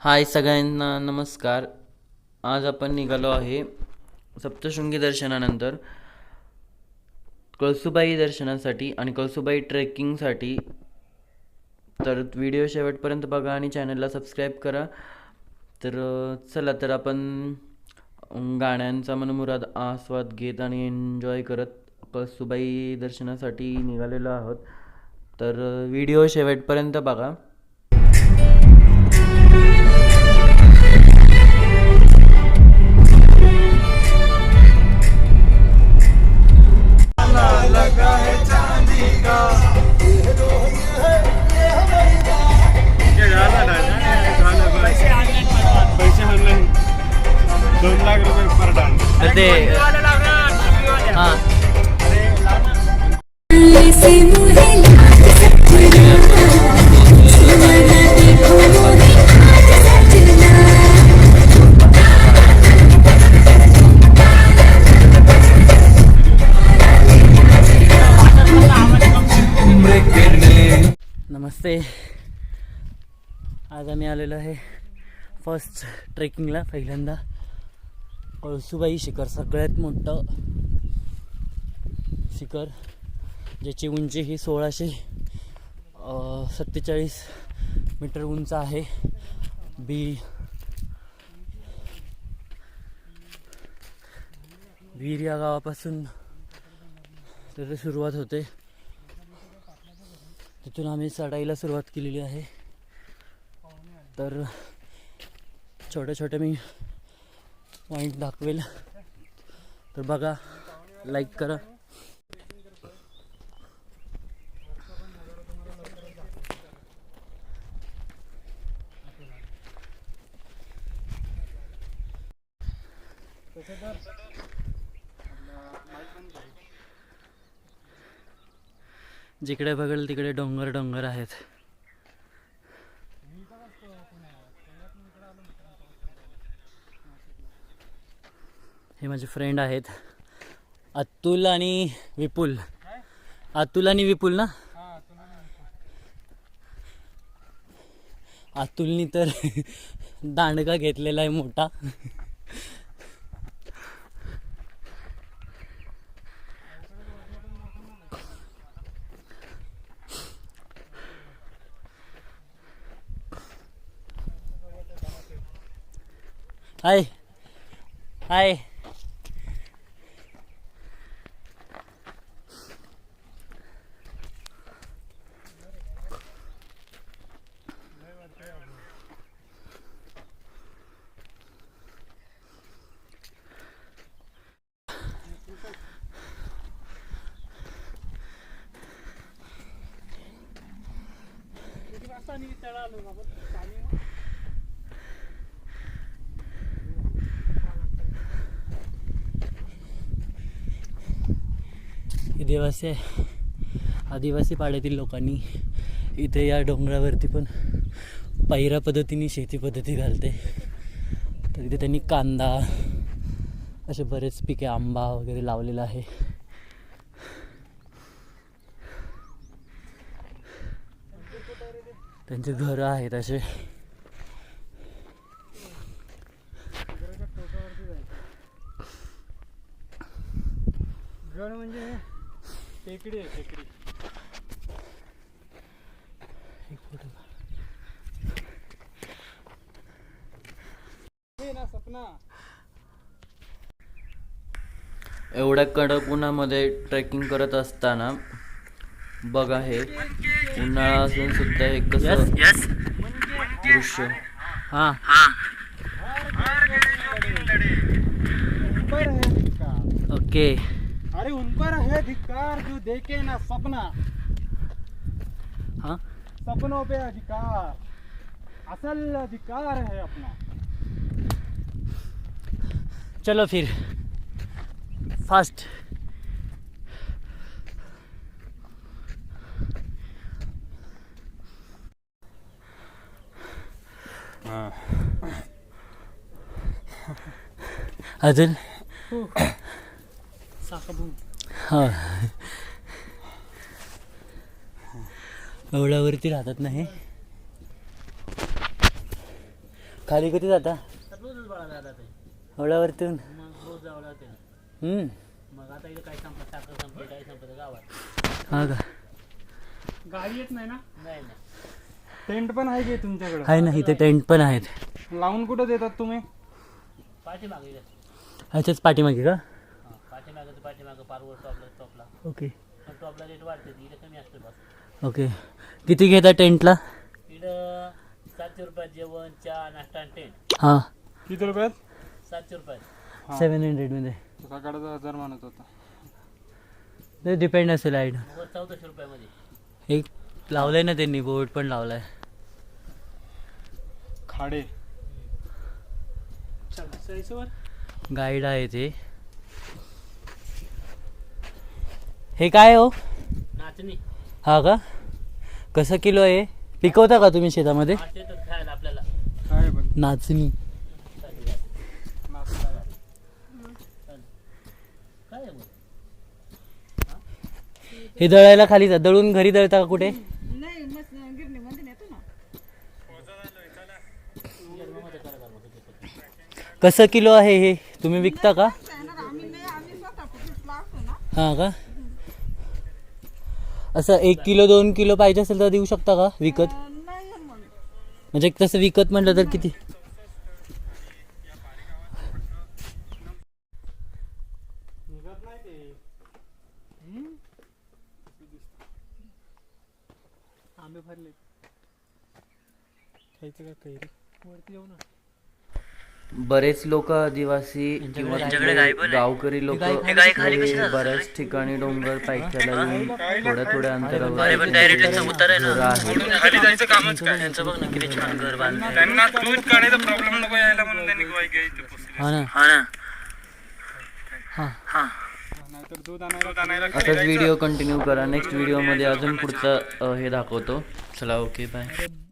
हाय सगळ्यांना नमस्कार. आज आपण निघालो आहे सप्तशृंगी दर्शनानंतर. कळसुबाई दर्शनासाठी आणि कळसुबाई ट्रेकिंगसाठी. तर व्हिडिओ शेवटपर्यंत बघा आणि चॅनलला सबस्क्राईब करा. तर चला तर आपण गाण्यांचा मनमुराद आस्वाद घेत आणि एन्जॉय करत कळसुबाई दर्शनासाठी निघालेलो आहोत. तर व्हिडिओ शेवटपर्यंत बघा. ते हां नमस्ते. आज आम्ही आलेलो आहे फर्स्ट ट्रेकिंगला पहिल्यांदा. कळसुबाई शिखर सगळ्यात मोठं शिखर ज्याची उंची ही सोळाशे सत्तेचाळीस मीटर उंच आहे. बी वीर या गावापासून त्याची सुरुवात होते. तिथून आम्ही चढाईला सुरुवात केलेली आहे. तर छोट्या छोट्या मी पॉईंट दाखवेल. तर बघा लाईक करा. जिकडे बघेल तिकडे डोंगर डोंगर आहेत. हे माझे फ्रेंड आहेत. अतुल आणि विपुल. अतुल आणि विपुल ना? अतुलनी तर दांडगा घेतलेला आहे मोठा. हाय. हाय. हे देवासी आदिवासी पाड्यातील लोकांनी इथे या डोंगरावरती पण पायऱ्या पद्धतीने शेती पद्धती घालते. तर इथे त्यांनी कांदा असे बरेच पिके आंबा वगैरे लावलेला आहे. त्यांचे घरं आहेत असे. गड म्हणजे टेकडी आहे टेकडी. एक फोटो हे ना सपना. एवढ्या कडक उन्हामध्ये ट्रेकिंग करत असताना बघा हे. उन्हाळा असून सुद्धा हे। कसं दृश्य ओके। अरे उन पर है धिक्कार जो देखे ना सपना। हाँ। सपनों पे अधिकार। असल अधिकार है अपना। चलो फिर। फास्ट अजून? हा. एवढ्यावरती राहतात ना हे. खाली किती जाता? ओळावरतून मग आता इथं काय संपलं साखर संपलं काय संपलं गावात हा का? गाडी येत नाही ना? नाही नाही. टेंट पण आहे की तुमच्याकडे? आहे ना इथे टेंट पण आहेत. लावून कुठं देतात तुम्ही? पाठीमागे इथं. ह्याच्याच पाठीमागे का? हा पाठीमागे पाठीमागं पारवर टॉपला टॉपला ओके. पण टॉपला रेट वाढते इथं कमी असते बस. ओके. किती घेता टेंटला? इथं सातशे रुपयात जेवण चहा नाश्ता आणि टेंट. हां. किती रुपयात? सातशे रुपयात. सेवन हंड्रेडमध्ये सकाळचा हजार म्हणत होता. ते डिपेंड असेल आयड वर चौदाशे रुपयामध्ये. एक लावलंय ना त्यांनी बोर्ड पण लावलाय. खाडे गाईड आहे ते. हे काय हो? नाचणी. हा का? कसं किलो आहे? पिकवता का तुम्ही शेतामध्ये? आपल्याला. काय पण. नाचणी. हे दळायला खाली जा. दळून घरी दळता का कुठे? कसं किलो आहे हे? तुम्ही विकता का? हा का? असं एक किलो दोन किलो पाहिजे असेल तर देऊ शकता का विकत? म्हणजे तसं विकत म्हटलं तर किती? निघत नाही ते. आंबे भरले खायचं का कैरी? वरती जाऊ ना. बरेच लोक आदिवासी गावकरी लोक बऱ्याच ठिकाणी डोंगर पायथ्याला येऊन थोड्या थोड्या अंतरावर हा असाच व्हिडिओ कंटिन्यू करा. नेक्स्ट व्हिडिओमध्ये अजून पुढचं हे दाखवतो. चला ओके बाय